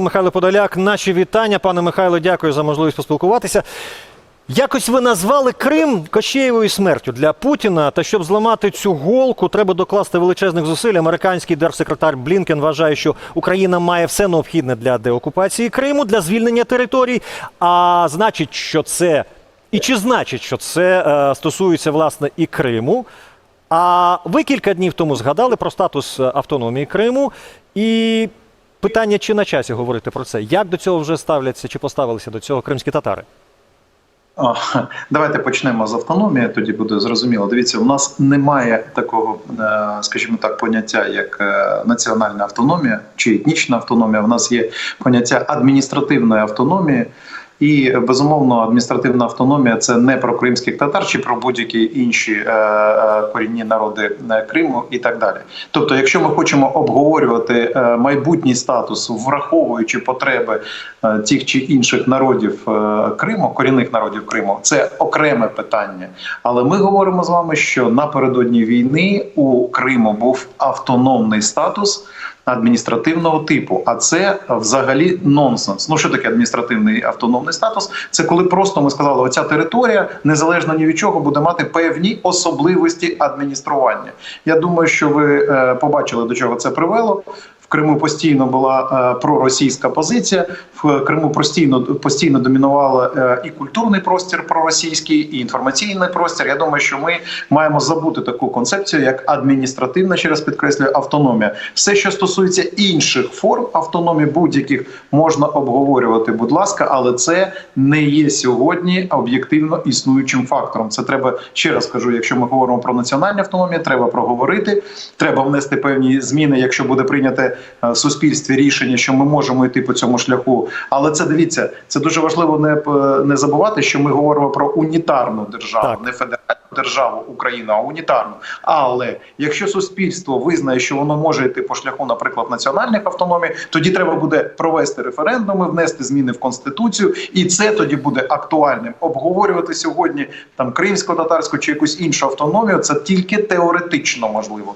Михайло Подоляк, наші вітання. Пане Михайло, дякую за можливість поспілкуватися. Якось ви назвали Крим Кощеєвою смертю для Путіна. Та щоб зламати цю голку, треба докласти величезних зусиль. Американський держсекретар Блінкен вважає, що Україна має все необхідне для деокупації Криму, для звільнення територій. А значить, що це і чи значить, що це е, стосується власне і Криму. А ви кілька днів тому згадали про статус е, автономії Криму і питання, чи на часі говорити про це? Як до цього вже ставляться чи поставилися до цього кримські татари? О, давайте почнемо з автономії. Тоді буде зрозуміло. Дивіться, у нас немає такого, е, скажімо так, поняття як е, національна автономія чи етнічна автономія. У нас є поняття адміністративної автономії. І безумовно, адміністративна автономія це не про кримських татар чи про будь-які інші е, е, корінні народи е, Криму і так далі. Тобто, якщо ми хочемо обговорювати майбутній статус, враховуючи потреби тих чи інших народів Криму, корінних народів Криму, це окреме питання. Але ми говоримо з вами, що напередодні війни у Криму був автономний статус адміністративного типу. А це взагалі нонсенс. Ну що таке адміністративний автономний статус? Це коли просто ми сказали, оця територія незалежно ні від чого буде мати певні особливості адміністрування. Я думаю, що ви е, побачили до чого це привело. В Криму постійно була е, проросійська позиція. В Криму постійно постійно домінувала е, і культурний простір проросійський, і інформаційний простір. Я думаю, що ми маємо забути таку концепцію, як адміністративна, ще раз підкреслюю, автономія. Все, що стосується інших форм автономії, будь-яких можна обговорювати, будь ласка, але це не є сьогодні об'єктивно існуючим фактором. Це треба ще раз кажу. Якщо ми говоримо про національну автономію, треба проговорити. Треба внести певні зміни, якщо буде прийняте в суспільстві рішення, що ми можемо йти по цьому шляху. Але це дивіться, це дуже важливо не, не забувати, що ми говоримо про унітарну державу, Так. не федеральну державу Україну, а унітарну. Але якщо суспільство визнає, що воно може йти по шляху, наприклад, національних автономій, тоді треба буде провести референдуми, внести зміни в конституцію, і це тоді буде актуальним. Обговорювати сьогодні там кримсько-татарську чи якусь іншу автономію, це тільки теоретично можливо.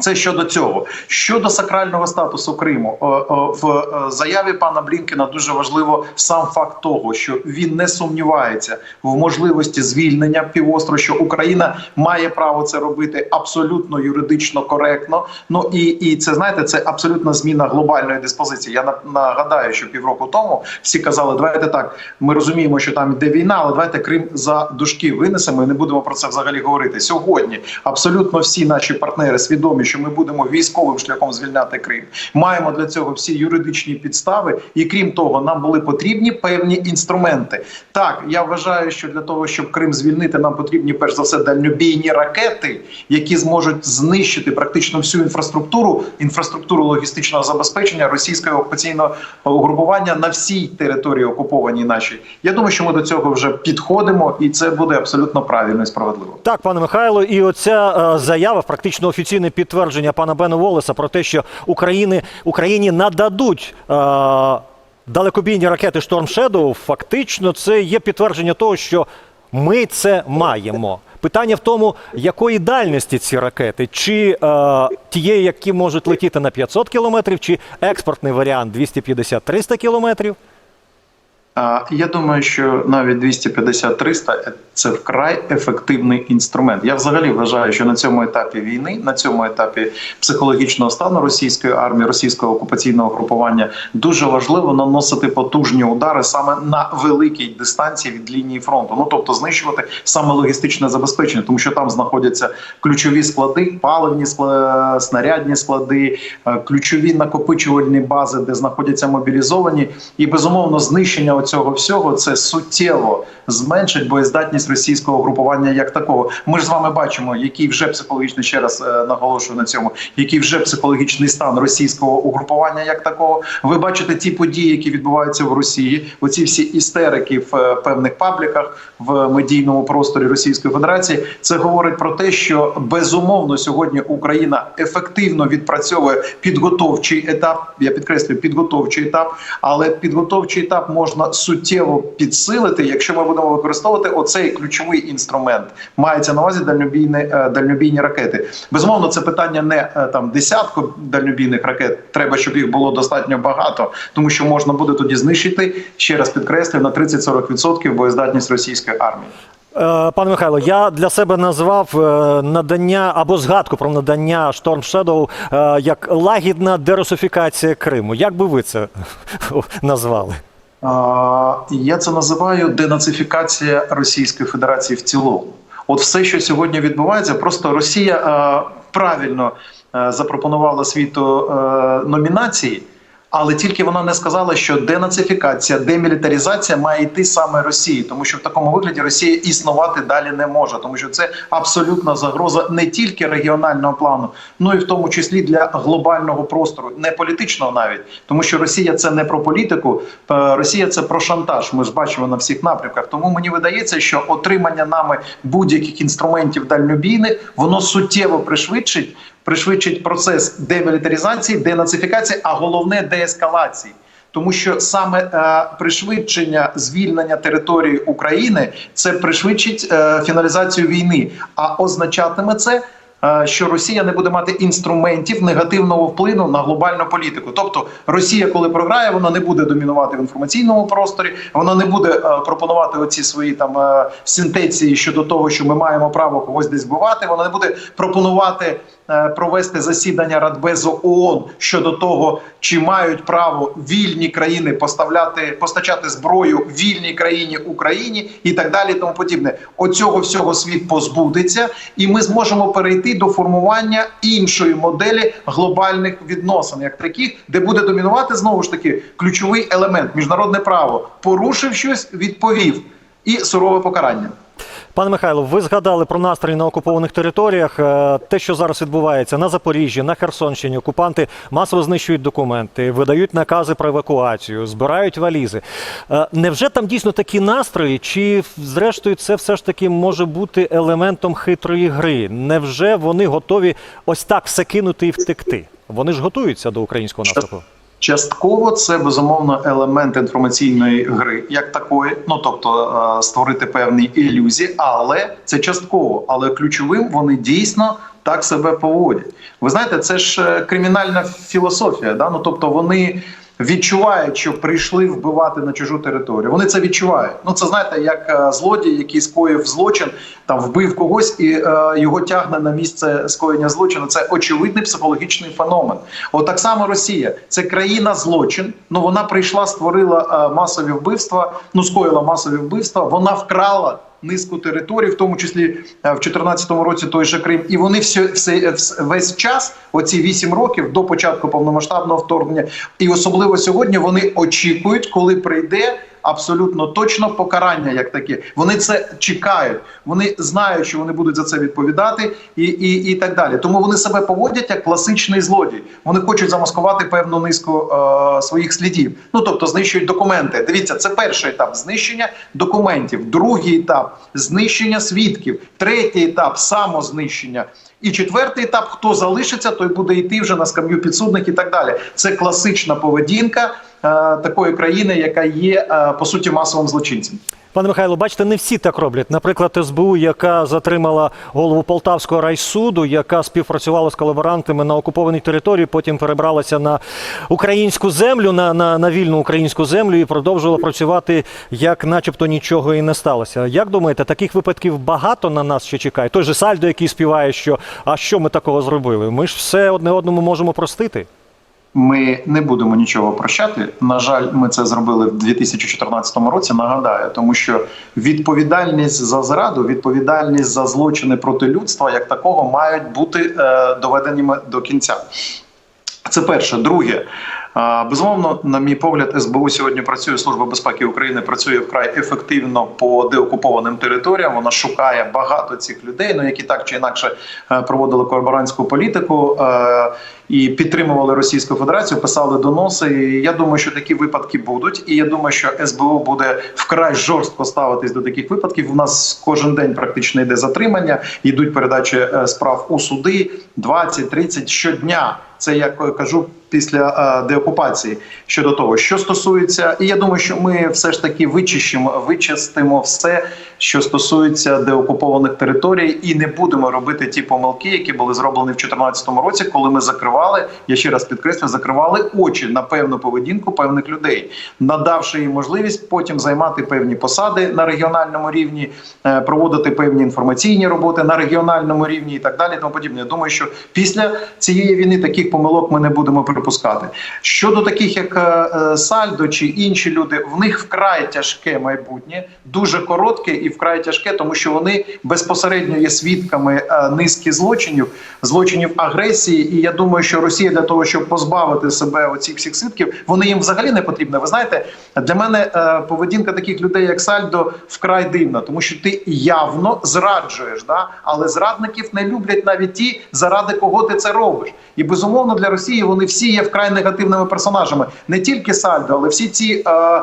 Це щодо цього. Щодо сакрального статусу Криму, Е, е, в е, заяві пана Блінкена дуже важливо сам факт того, що він не сумнівається в можливості звільнення півострову, що Україна має право це робити абсолютно юридично коректно. Ну і, і це знаєте, це абсолютна зміна глобальної диспозиції. Я на- нагадаю, що півроку тому всі казали, давайте так. Ми розуміємо, що там йде війна, але давайте Крим за дужки винесемо і не будемо про це взагалі говорити. Сьогодні абсолютно всі наші партнери свідомі, що ми будемо військовим шляхом звільняти Крим. Маємо для цього всі юридичні підстави, і крім того, нам були потрібні певні інструменти. Так, я вважаю, що для того, щоб Крим звільнити, нам потрібні перш за все дальнобійні ракети, які зможуть знищити практично всю інфраструктуру, інфраструктуру логістичного забезпечення російського окупаційного угрупування на всій території окупованій нашій. Я думаю, що ми до цього вже підходимо, і це буде абсолютно правильно і справедливо. Так, пане Михайло, і оця е, заява, практично офіційне підтвердження пана Бена Волеса про те, що України, Україні нададуть. Е, Далекобійні ракети Storm Shadow, фактично, це є підтвердження того, що ми це маємо. Питання в тому, якої дальності ці ракети, чи е, тієї, які можуть летіти на 500 кілометрів, чи експортний варіант 250-300 кілометрів. Я думаю, що навіть 250-300 – це вкрай ефективний інструмент. Я взагалі вважаю, що на цьому етапі війни, на цьому етапі психологічного стану російської армії, російського окупаційного групування дуже важливо наносити потужні удари саме на великій дистанції від лінії фронту. Ну тобто знищувати саме логістичне забезпечення, тому що там знаходяться ключові склади, паливні склади, снарядні склади, е, ключові накопичувальні бази, де знаходяться мобілізовані, і безумовно знищення цього всього це суттєво зменшить боєздатність російського групування як такого. Ми ж з вами бачимо, який вже психологічний ще раз е, наголошую на цьому, який вже психологічний стан російського угрупування як такого. Ви бачите ті події, які відбуваються в Росії. Оці всі істерики в е, певних пабліках в медійному просторі Російської Федерації. Це говорить про те, що безумовно сьогодні Україна ефективно відпрацьовує підготовчий етап. Я підкреслюю підготовчий етап, але підготовчий етап можна суттєво підсилити, якщо ми будемо використовувати оцей ключовий інструмент. Мається на увазі дальнобійні, е, дальнобійні ракети. Безумовно, це питання не е, там десятку дальнобійних ракет. Треба, щоб їх було достатньо багато, тому що можна буде тоді знищити ще раз підкреслю на 30-40% боєздатність російської армії. Е, Пане Михайло, я для себе назвав надання або згадку про надання Storm Shadow як лагідна дерусифікація Криму. Як би ви це назвали? Я це називаю денацифікація Російської Федерації в цілому. От все, що сьогодні відбувається, просто Росія правильно запропонувала світу номінації, але тільки вона не сказала, що денацифікація, демілітаризація має йти саме Росії, тому що в такому вигляді Росія існувати далі не може, тому що це абсолютна загроза не тільки регіонального плану, ну і в тому числі для глобального простору, не політичного навіть, тому що Росія це не про політику, е, Росія це про шантаж. Ми ж бачимо на всіх напрямках. Тому мені видається, що отримання нами будь-яких інструментів дальнобійних воно суттєво пришвидшить. Пришвидшить процес демілітаризації, денацифікації, а головне деескалації. Тому що саме е, пришвидшення звільнення території України це пришвидшить е, фіналізацію війни, а означатиме це. е, Що Росія не буде мати інструментів негативного впливу на глобальну політику, тобто Росія, коли програє, вона не буде домінувати в інформаційному просторі, вона не буде е, пропонувати оці свої там е, сентенції щодо того, що ми маємо право когось десь вбивати. Вона не буде пропонувати провести засідання Радбезу ООН щодо того, чи мають право вільні країни поставляти постачати зброю вільній країні Україні і так далі. Тому подібне. Оцього всього світ позбудеться, і ми зможемо перейти до формування іншої моделі глобальних відносин, як таких, де буде домінувати знову ж таки ключовий елемент міжнародне право. Порушив щось, відповів і сурове покарання. Пане Михайло, ви згадали про настрій на окупованих територіях. Е, Те, що зараз відбувається на Запоріжжі, на Херсонщині, окупанти масово знищують документи, видають накази про евакуацію, збирають валізи. Е, Невже там дійсно такі настрої? Чи зрештою це все ж таки може бути елементом хитрої гри? Невже вони готові ось так все кинути і втекти? Вони ж готуються до українського наступу. Частково це безумовно елемент інформаційної гри, як такої, ну тобто е, створити певні ілюзії, але це частково. Але ключовим вони дійсно так себе поводять. Ви знаєте, це ж е, кримінальна філософія. Да? Ну тобто вони. Відчувають, що прийшли вбивати на чужу територію. Вони це відчувають. Ну це знаєте, як е, злодій, який скоїв злочин, там вбив когось і е, його тягне на місце скоєння злочину. Це очевидний психологічний феномен. От так само Росія це країна злочин. Ну вона прийшла, створила е, масові вбивства. Ну скоїла масові вбивства. Вона вкрала. Низку територій, в тому числі е, в 2014 році той же Крим, і вони все, все, весь час, оці 8 років до початку повномасштабного вторгнення, і особливо сьогодні вони очікують, коли прийде абсолютно точно покарання, як таке. Вони це чекають. Вони знають, що вони будуть за це відповідати, і, і, і так далі. Тому вони себе поводять як класичний злодій. Вони хочуть замаскувати певну низку е, своїх слідів. Ну тобто знищують документи. Дивіться, це перший етап знищення документів, другий етап знищення свідків, третій етап самознищення. І четвертий етап, хто залишиться, той буде йти вже на скам'ю підсудних і так далі. Це класична поведінка е, такої країни, яка є е, по суті масовим злочинцем. Пане Михайло, бачите, не всі так роблять. Наприклад, СБУ, яка затримала голову Полтавського райсуду, яка співпрацювала з колаборантами на окупованій території, потім перебралася на українську землю, на, на, на вільну українську землю і продовжувала працювати, як начебто нічого і не сталося. Як думаєте, таких випадків багато на нас ще чекає? Той же Сальдо, який співає, що а що ми такого зробили? Ми ж все одне одному можемо простити. Ми не будемо нічого прощати. На жаль, ми це зробили в 2014 році. Нагадаю, тому що відповідальність за зраду, відповідальність за злочини проти людства, як такого, мають бути е, доведеними до кінця. Це перше. Друге, безумовно, на мій погляд, СБУ сьогодні працює Служба безпеки України, працює вкрай ефективно по деокупованим територіям. Вона шукає багато цих людей, ну які так чи інакше е, проводили колаборантську політику. Е, і підтримували Російську Федерацію, писали доноси. І я думаю, що такі випадки будуть. І я думаю, що СБУ буде вкрай жорстко ставитись до таких випадків. У нас кожен день практично йде затримання, йдуть передачі е, справ у суди 20-30 щодня. Це я кажу після е, деокупації щодо того, що стосується, і я думаю, що ми все ж таки вичищимо, вичистимо все, що стосується деокупованих територій, і не будемо робити ті помилки, які були зроблені в 2014 році, коли ми закривали. Я ще раз підкреслю, закривали очі на певну поведінку певних людей, надавши їм можливість потім займати певні посади на регіональному рівні, е, проводити певні інформаційні роботи на регіональному рівні і так далі. Тому подібне. Я думаю, що після цієї війни таких помилок ми не будемо припускати. Щодо таких, як е, е, Сальдо чи інші люди, в них вкрай тяжке майбутнє, дуже коротке і вкрай тяжке, тому що вони безпосередньо є свідками е, низки злочинів, злочинів агресії. І я думаю, що Росія для того, щоб позбавити себе оцих всіх свідків, вони їм взагалі не потрібні. Ви знаєте, для мене е, поведінка таких людей, як Сальдо, вкрай дивна, тому що ти явно зраджуєш, да? але зрадників не люблять навіть ті, заради кого ти це робиш. І безумовно для Росії вони всі є вкрай негативними персонажами. Не тільки Сальдо, але всі ці. Е,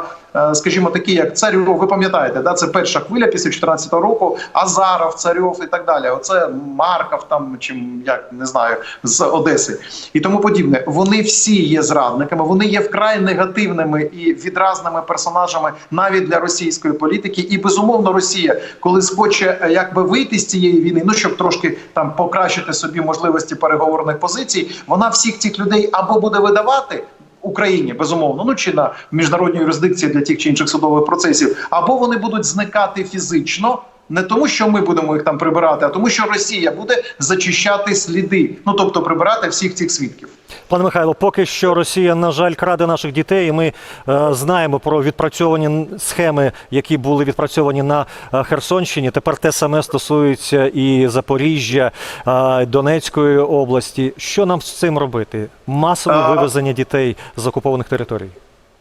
Скажімо, такі як Царьов, ви пам'ятаєте, да, це перша хвиля після 2014 року. Азаров, Царьов і так далі. Оце Марков, там чи як не знаю, з Одеси і тому подібне. Вони всі є зрадниками, вони є вкрай негативними і відразними персонажами навіть для російської політики. І безумовно, Росія, коли схоче е, якби вийти з цієї війни, ну щоб трошки там покращити собі можливості переговорних позицій, вона всіх цих людей або буде видавати. Україні безумовно, ну чи на міжнародній юрисдикції для тих чи інших судових процесів, або вони будуть зникати фізично. Не тому, що ми будемо їх там прибирати, а тому, що Росія буде зачищати сліди, ну тобто прибирати всіх цих свідків. Пане Михайло, поки що Росія, на жаль, краде наших дітей. і Ми е, знаємо про відпрацьовані схеми, які були відпрацьовані на е, Херсонщині. Тепер те саме стосується і Запоріжжя, е, Донецької області. Що нам з цим робити? Масове вивезення дітей з окупованих територій.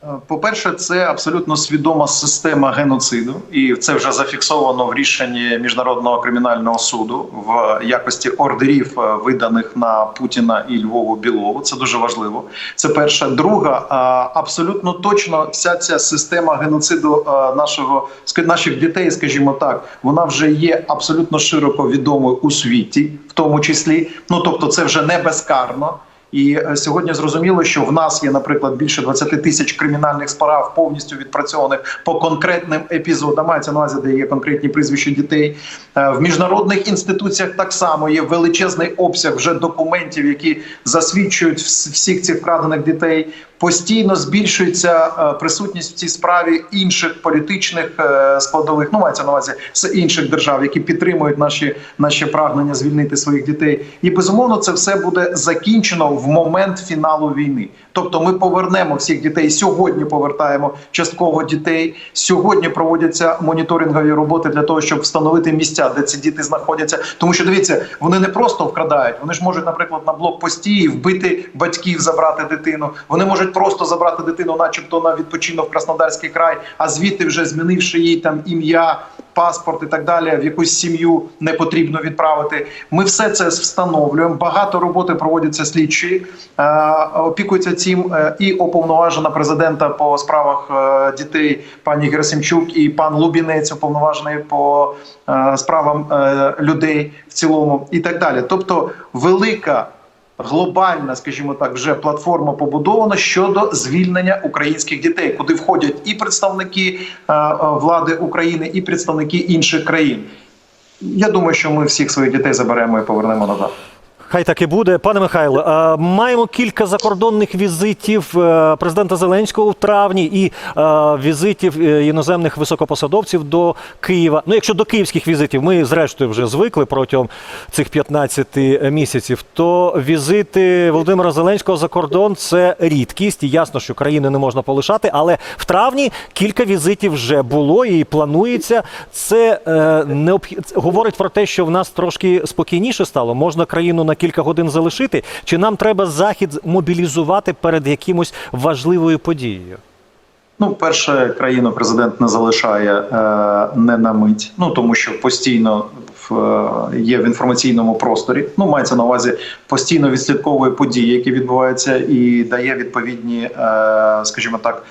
Е, По-перше, це абсолютно свідома система геноциду, і це вже зафіксовано в рішенні міжнародного кримінального суду в якості ордерів, е, виданих на Путіна і Львову Білову. Це дуже важливо. Це перша. Друга, абсолютно точно, вся ця система геноциду е, нашого наших дітей, скажімо так, вона вже є абсолютно широко відомою у світі, в тому числі. Ну тобто, це вже не безкарно. І е, сьогодні зрозуміло, що в нас є, наприклад, більше 20 тисяч кримінальних справ повністю відпрацьованих по конкретним епізодам. Мається на увазі, де є конкретні прізвища дітей. Е, В міжнародних інституціях так само є величезний обсяг вже документів, які засвідчують всіх цих вкрадених дітей. Постійно збільшується е, присутність в цій справі інших політичних складових, ну мається на увазі з інших держав, які підтримують наші, наші прагнення звільнити своїх дітей. І безумовно, це все буде закінчено в момент фіналу війни. Тобто, ми повернемо всіх дітей. Сьогодні повертаємо частково дітей. Сьогодні проводяться моніторингові роботи для того, щоб встановити місця, де ці діти знаходяться. Тому що дивіться, вони не просто вкрадають, вони ж можуть, наприклад, на блокпості вбити батьків, забрати дитину. Вони можуть просто забрати дитину, начебто на відпочинок в Краснодарський край, а звідти вже змінивши їй там ім'я. Паспорт і так далі, в якусь сім'ю не потрібно відправити. Ми все це встановлюємо. Багато роботи проводяться слідчі, е, опікуються цим е, і уповноважена президента по справах е, дітей пані Герасимчук і пан Лубінець, уповноважений по справам людей в цілому, і так далі. Тобто, велика глобальна, скажімо так, вже платформа побудована щодо звільнення українських дітей, куди входять і представники е, е, влади України, і представники інших країн. Я думаю, що ми всіх своїх дітей заберемо і повернемо назад. Хай так і буде. Пане Михайло, маємо кілька закордонних візитів е, президента Зеленського в травні і е, візитів е, іноземних високопосадовців до Києва. Ну, якщо до київських візитів ми зрештою вже звикли протягом цих 15 місяців, то візити Володимира Зеленського за кордон це рідкість. І ясно, що країни не можна полишати, але в травні кілька візитів вже було і планується. Це е, необхід... говорить про те, що в нас трошки спокійніше стало. Можна країну на кілька годин залишити, чи нам треба захід мобілізувати перед якимось важливою подією? Ну, перше, країну президент не залишає е, не на мить. Ну тому що постійно в, е, є в інформаційному просторі. Ну, мається на увазі постійно відслідковує події, які відбуваються, і дає відповідні, е, скажімо так.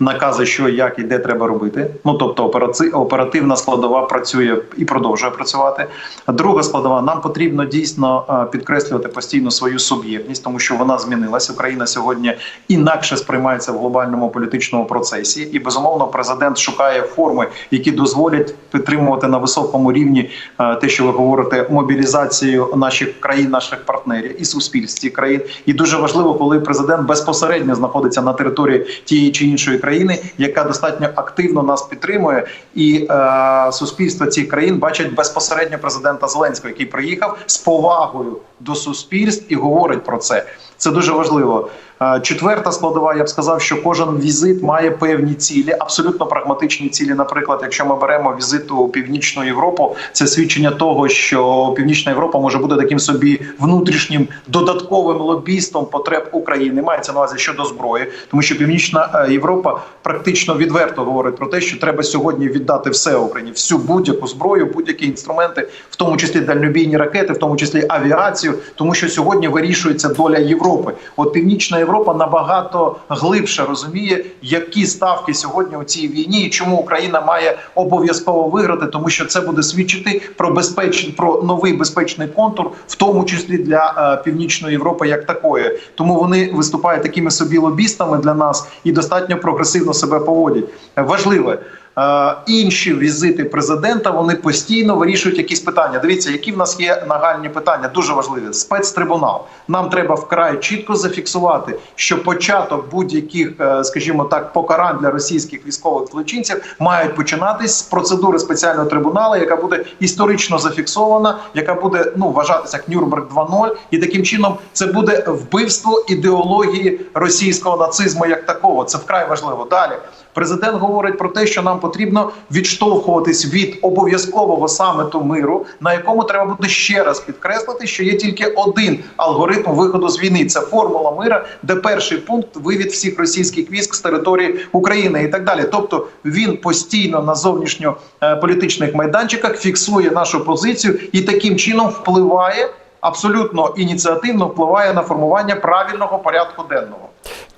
Накази, що як і де треба робити. Ну тобто, оперативна складова працює і продовжує працювати. Друга складова нам потрібно дійсно е, підкреслювати постійно свою суб'єктність, тому що вона змінилася. Україна сьогодні інакше сприймається в глобальному політичному процесі, і безумовно президент шукає форми, які дозволять підтримувати на високому рівні е, те, що ви говорите, мобілізацію наших країн, наших партнерів і суспільств країн. І дуже важливо, коли президент безпосередньо знаходиться на території тієї чи іншої країни, яка достатньо активно нас підтримує, і е, суспільство цих країн бачить безпосередньо президента Зеленського, який приїхав з повагою до суспільств і говорить про це. Це дуже важливо. Е, Четверта складова, я б сказав, що кожен візит має певні цілі, абсолютно прагматичні цілі. Наприклад, якщо ми беремо візит у північну Європу, це свідчення того, що Північна Європа може бути таким собі внутрішнім додатковим лобістом потреб України. Мається на увазі щодо зброї, тому що Північна е, Європа практично відверто говорить про те, що треба сьогодні віддати все Україні, всю будь-яку зброю, будь-які інструменти, в тому числі дальнобійні ракети, в тому числі авіацію, тому що сьогодні вирішується доля Європи. От Північна Європа набагато глибше розуміє, які ставки сьогодні у цій війні, і чому Україна має обов'язково виграти, тому що це буде свідчити про безпечний про новий безпечний контур, в тому числі для е, північної Європи, як такої. Тому вони виступають такими собі лобістами для нас і достатньо прогресивно себе поводять. Важливе. Е, інші візити президента вони постійно вирішують якісь питання. Дивіться, які в нас є нагальні питання, дуже важливі. Спецтрибунал. Нам треба вкрай чітко зафіксувати, що початок будь-яких, е, скажімо так, покарань для російських військових злочинців мають починатись з процедури спеціального трибуналу, яка буде історично зафіксована, яка буде ну вважатися як Нюрнберг 2.0, і таким чином це буде вбивство ідеології російського нацизму як такого. Це вкрай важливо. Далі. Президент говорить про те, що нам потрібно відштовхуватись від обов'язкового саміту миру, на якому треба буде ще раз підкреслити, що є тільки один алгоритм виходу з війни. Це формула мира, де перший пункт вивід всіх російських військ з території України і так далі. Тобто він постійно на зовнішньополітичних майданчиках фіксує нашу позицію і таким чином впливає абсолютно ініціативно впливає на формування правильного порядку денного.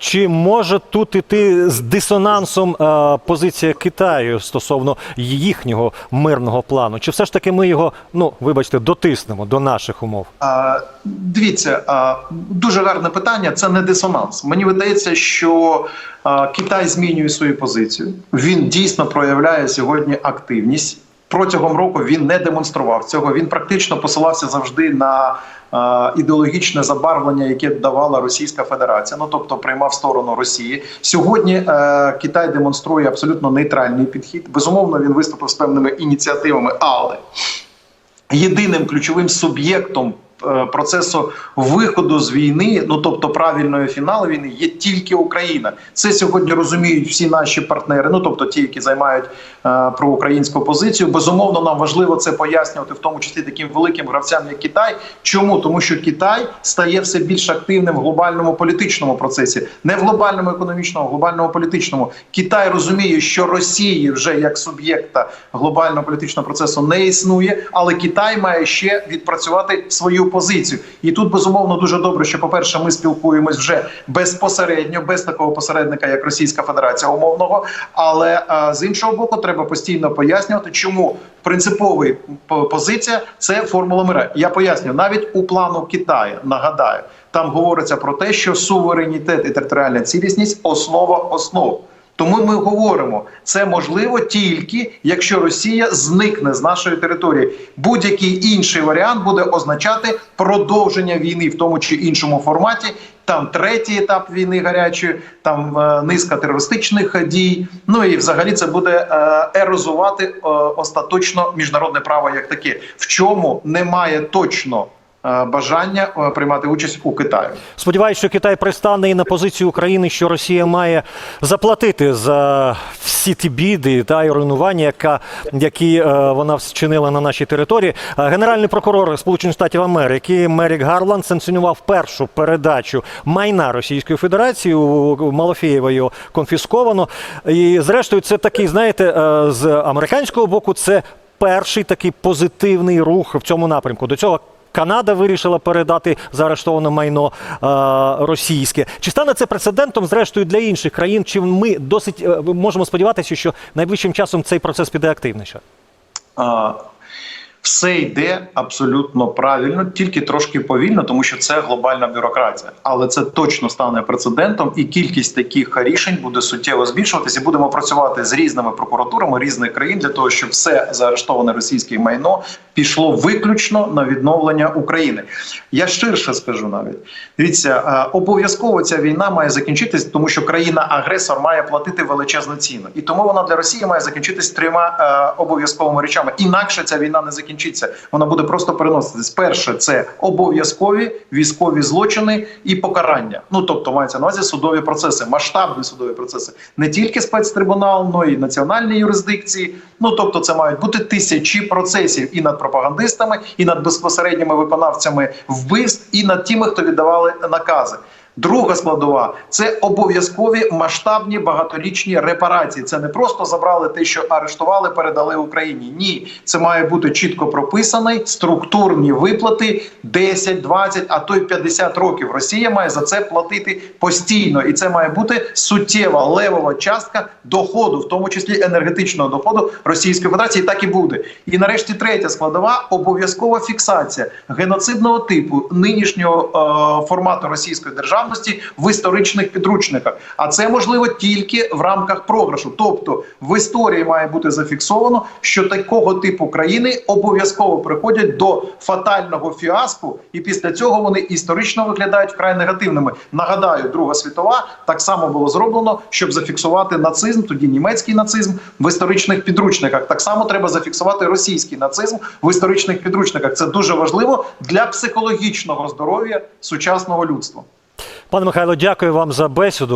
Чи може тут іти з дисонансом е, позиція Китаю стосовно їхнього мирного плану? Чи все ж таки ми його, ну вибачте, дотиснемо до наших умов? А, Дивіться, а, дуже гарне питання. Це не дисонанс. Мені видається, що а, Китай змінює свою позицію. Він дійсно проявляє сьогодні активність. Протягом року він не демонстрував цього. Він практично посилався завжди на е, ідеологічне забарвлення, яке давала Російська Федерація. Ну тобто приймав сторону Росії. Сьогодні е, Китай демонструє абсолютно нейтральний підхід. Безумовно, він виступив з певними ініціативами, але єдиним ключовим суб'єктом процесу виходу з війни, ну тобто правильної фіналу війни, є тільки Україна. Це сьогодні розуміють всі наші партнери. Ну тобто ті, які займають е, проукраїнську позицію. Безумовно, нам важливо це пояснювати, в тому числі таким великим гравцям, як Китай. Чому тому, що Китай стає все більш активним в глобальному політичному процесі, не в глобальному економічному, а в глобальному політичному. Китай розуміє, що Росії вже як суб'єкта глобального політичного процесу не існує, але Китай має ще відпрацювати свою позицію. І тут безумовно дуже добре, що, по-перше, ми спілкуємось вже безпосередньо, без такого посередника, як Російська Федерація умовного. Але а, з іншого боку, треба постійно пояснювати, чому принциповий позиція це формула мира. Я поясню навіть у плану Китаю. Нагадаю, там говориться про те, що суверенітет і територіальна цілісність основа основ. Тому ми говоримо, це можливо тільки якщо Росія зникне з нашої території. Будь-який інший варіант буде означати продовження війни в тому чи іншому форматі. Там третій етап війни гарячої, там е, низка терористичних дій. Ну і взагалі це буде е, ерозувати е, остаточно міжнародне право як таке, в чому немає точно бажання е, приймати участь у Китаю. Сподіваюсь, що Китай пристане і на позицію України, що Росія має заплатити за всі ті біди та й руйнування, яка, які е, вона вчинила на нашій території. Е, Генеральний прокурор Сполучених Штатів Америки Мерік Гарланд санкціонував першу передачу майна Російської Федерації. У Малофєєва конфісковано. І зрештою, це такий, знаєте, е, з американського боку, це перший такий позитивний рух в цьому напрямку. До цього Канада вирішила передати заарештоване майно е, російське. Чи стане це прецедентом, зрештою, для інших країн? Чи ми досить е, можемо сподіватися, що найближчим часом цей процес піде активніше? Все йде абсолютно правильно, тільки трошки повільно, тому що це глобальна бюрократія. Але це точно стане прецедентом, і кількість таких рішень буде суттєво збільшуватися. Будемо працювати з різними прокуратурами різних країн для того, щоб все заарештоване російське майно пішло виключно на відновлення України. Я ширше скажу навіть. Дивіться, е, обов'язково ця війна має закінчитись, тому що країна-агресор має платити величезну ціну, і тому вона для Росії має закінчитись трьома е, обов'язковими речами. Інакше ця війна не закінчиться. Вона буде просто переноситись. Перше, це обов'язкові військові злочини і покарання. Ну тобто мається на увазі судові процеси, масштабні судові процеси, не тільки спецтрибунал, але й національні юрисдикції. Ну тобто, це мають бути тисячі процесів і над пропагандистами, і над безпосередніми виконавцями вбивств, і над тими, хто віддавали накази. Друга складова це обов'язкові масштабні багаторічні репарації. Це не просто забрали те, що арештували, передали Україні. Ні, це має бути чітко прописаний структурні виплати 10, 20, а то й 50 років. Росія має за це платити постійно, і це має бути суттєва левова частка доходу, в тому числі енергетичного доходу Російської Федерації. Так і буде. І нарешті третя складова обов'язкова фіксація геноцидного типу нинішнього е, формату російської державності в історичних підручниках. А це можливо тільки в рамках програшу. Тобто в історії має бути зафіксовано, що такого типу країни обов'язково приходять до фатального фіаско, і після цього вони історично виглядають вкрай негативними. Нагадаю, Друга світова так само було зроблено, щоб зафіксувати нацизм, тоді німецький нацизм в історичних підручниках. Так само треба зафіксувати російський нацизм в історичних підручниках. Це дуже важливо для психологічного здоров'я сучасного людства. Пане Михайло, дякую вам за бесіду.